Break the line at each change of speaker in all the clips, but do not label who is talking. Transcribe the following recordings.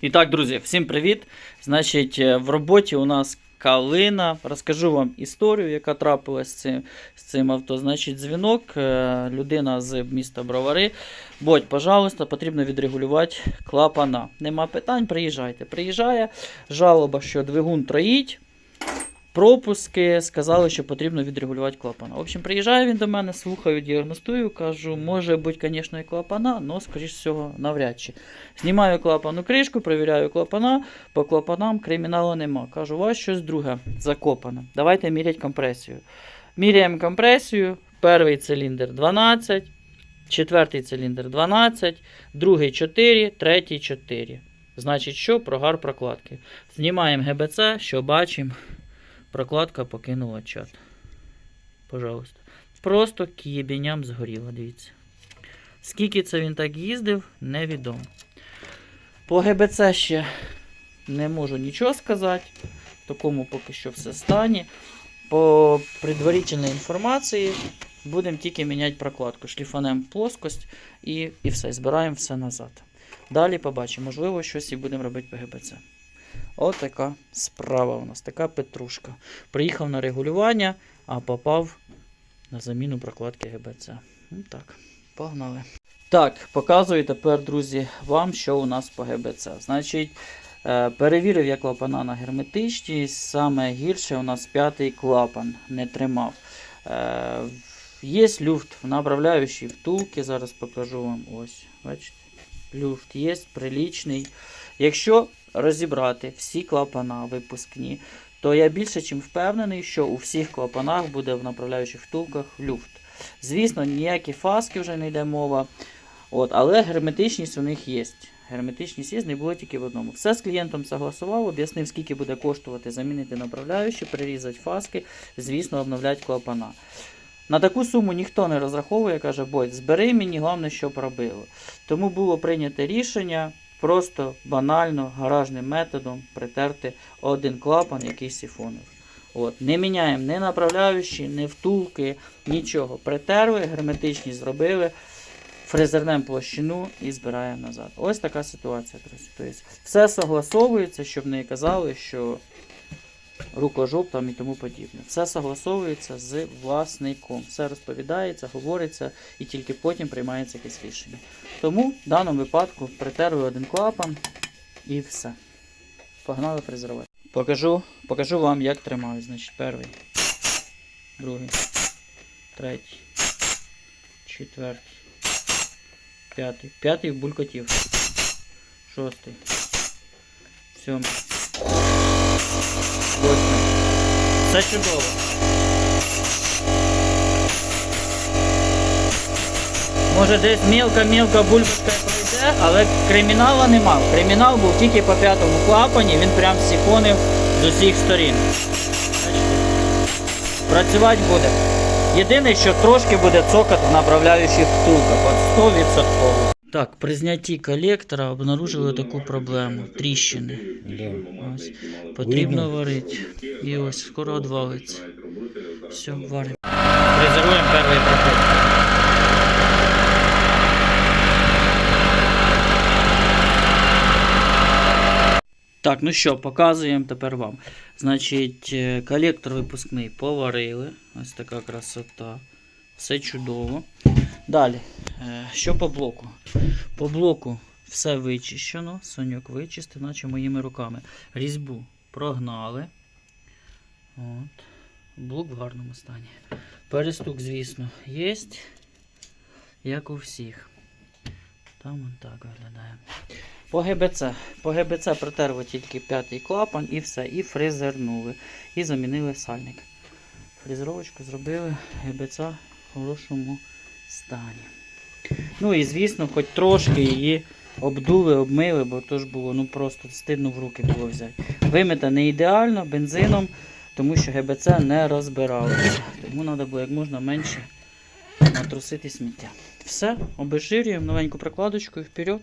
І так, друзі, всім привіт! Значить, е, в роботі у нас калина. Розкажу вам історію, яка трапилась з цим, з цим авто. Значить, дзвінок, е, людина з міста Бровари. Будь, пожалуйста, потрібно відрегулювати клапана. Нема питань, приїжджайте. Приїжджає, жалоба, що двигун троїть. Пропуски сказали, що потрібно відрегулювати клапана. В общем, приїжджає він до мене, слухаю, діагностую, кажу, може бути, звісно, і клапана, але, скоріш всього, навряд чи. Знімаю клапану кришку, перевіряю клапана, по клапанам криміналу нема. Кажу, у вас щось друге закопане. Давайте міряти компресію. Міряємо компресію. Перший циліндр 12, четвертий циліндр 12, другий 4, третій 4. Значить, що прогар прокладки. Знімаємо ГБЦ, що бачимо. Прокладка покинула чат. Пожалуйста. Просто к'єбіням згоріло, дивіться. Скільки це він так їздив, невідомо. По ГБЦ ще не можу нічого сказати. В такому поки що все стані. По предварительній інформації будемо тільки міняти прокладку. Шліфанем плоскость і, і все. Збираємо все назад. Далі побачимо, можливо, щось і будемо робити по ГБЦ. От така справа у нас, така петрушка. Приїхав на регулювання, а попав на заміну прокладки ГБЦ. Ну так, погнали. Так, показую тепер, друзі, вам, що у нас по ГБЦ. Значить, е, перевірив я клапана на герметичність. Саме гірше у нас п'ятий клапан не тримав. Е, Є люфт в направляючій втулки. Зараз покажу вам. Ось, бачите. Люфт є прилічний. Якщо розібрати всі клапана випускні, то я більше чим впевнений, що у всіх клапанах буде в направляючих втулках люфт. Звісно, ніякі фаски вже не йде мова. От, але герметичність у них є. Герметичність є, не було тільки в одному. Все з клієнтом согласував, об'яснив, скільки буде коштувати замінити направляючі, перерізати фаски, звісно, обновляти клапана. На таку суму ніхто не розраховує, каже, Бодь, збери мені, головне, щоб робило. Тому було прийнято рішення просто банально гаражним методом притерти один клапан, який сифонив. От, не міняємо ні направляючі, ні втулки, нічого. Притерли, герметичні зробили, фрезернемо площину і збираємо назад. Ось така ситуація. Тобто, все согласовується, щоб не казали, що рукожоп там і тому подібне. Все согласовується з власником. Все розповідається, говориться і тільки потім приймається якесь рішення. Тому в даному випадку притерли один клапан і все. Погнали фрезерувати. Покажу, покажу вам, як тримаю. Значить, перший, другий, третій, четвертий, п'ятий. П'ятий в булькотів. Шостий. Сьомий. Восьмий. Все чудово. Може десь мілка-мілка бульбашка пройде, але кримінала нема. Кримінал був тільки по п'ятому клапані, він прям сіфонив з усіх сторін. Працювати буде. Єдине, що трошки буде цокот в направляючих втулках. От 100%. Так, при знятті колектора обнаружили таку проблему. Тріщини. Ось. Потрібно варити. І ось скоро одвалиться. Все, варимо. Фрезеруємо перший проход. Так, ну що, показуємо тепер вам. Значить, е, колектор випускний поварили. Ось така красота. Все чудово. Далі, е, що по блоку? По блоку все вичищено. Соньок вичистив, наче моїми руками. Різьбу прогнали. От. Блок в гарному стані. Перестук, звісно, є. Як у всіх. Там он так виглядає. По ГБЦ. По ГБЦ протерли тільки п'ятий клапан і все. І фрезернули. І замінили сальник. Фрезеровочку зробили ГБЦ в хорошому стані. Ну і звісно, хоч трошки її обдули, обмили, бо то ж було ну просто стидно в руки було взяти. Вимита не ідеально бензином, тому що ГБЦ не розбиралося. Тому треба було як можна менше натрусити сміття. Все, обезжирюємо новеньку прокладочку і вперед.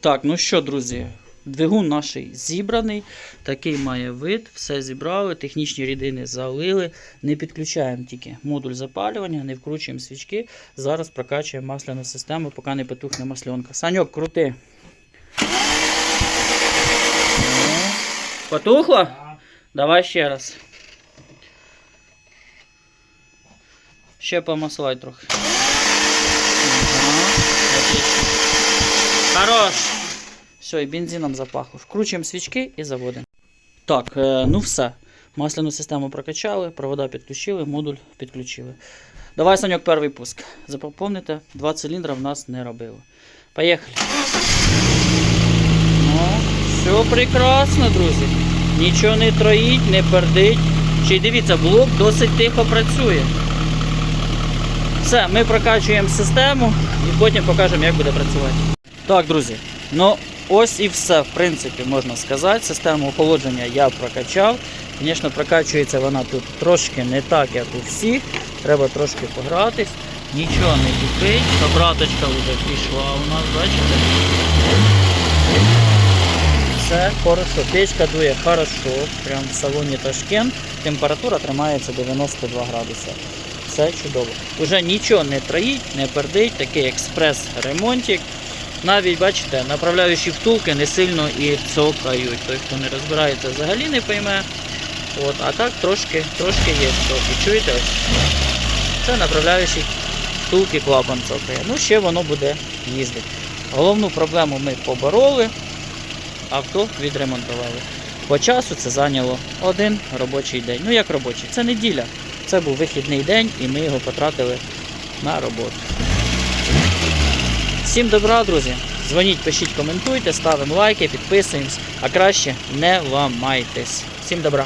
Так, ну що, друзі, двигун наш зібраний, такий має вид, все зібрали, технічні рідини залили, не підключаємо тільки модуль запалювання, не вкручуємо свічки. Зараз прокачуємо масляну систему, поки не потухне масленка. Саньок, крути. Потухло? Давай ще раз. Ще помаслай трохи. Хорош. Все, і бензином запахло. Вкручуємо свічки і заводимо. Так, е, ну все. Масляну систему прокачали, провода підключили, модуль підключили. Давай, Саньок, перший пуск. Запомните, два циліндра в нас не робили. Поїхали. Ну, все прекрасно, друзі. Нічого не троїть, не пердить. Ще й дивіться, блок досить тихо працює. Все, ми прокачуємо систему і потім покажемо, як буде працювати. Так, друзі, ну ось і все, в принципі, можна сказати. Систему охолодження я прокачав. Звісно, прокачується вона тут трошки не так, як у всіх. Треба трошки погратись. Нічого не кипить. Обраточка вже пішла у нас, бачите? Все хорошо. Печка дує хорошо. Прям в салоні Ташкент. Температура тримається 92 градуси. Все чудово. Уже нічого не троїть, не пердить, такий експрес-ремонтик. Навіть, бачите, направляючі втулки не сильно і цокають. Той, хто не розбирається, взагалі не пойме. От, а так трошки, трошки є трохи. Чуєте? Це направляючі втулки клапан цокає. Ну, ще воно буде їздити. Головну проблему ми побороли, авто відремонтували. По часу це зайняло один робочий день. Ну як робочий? Це неділя. Це був вихідний день і ми його потратили на роботу. Всім добра, друзі. Дзвоніть, пишіть, коментуйте, ставимо лайки, підписуємось, а краще не ламайтесь. Всім добра.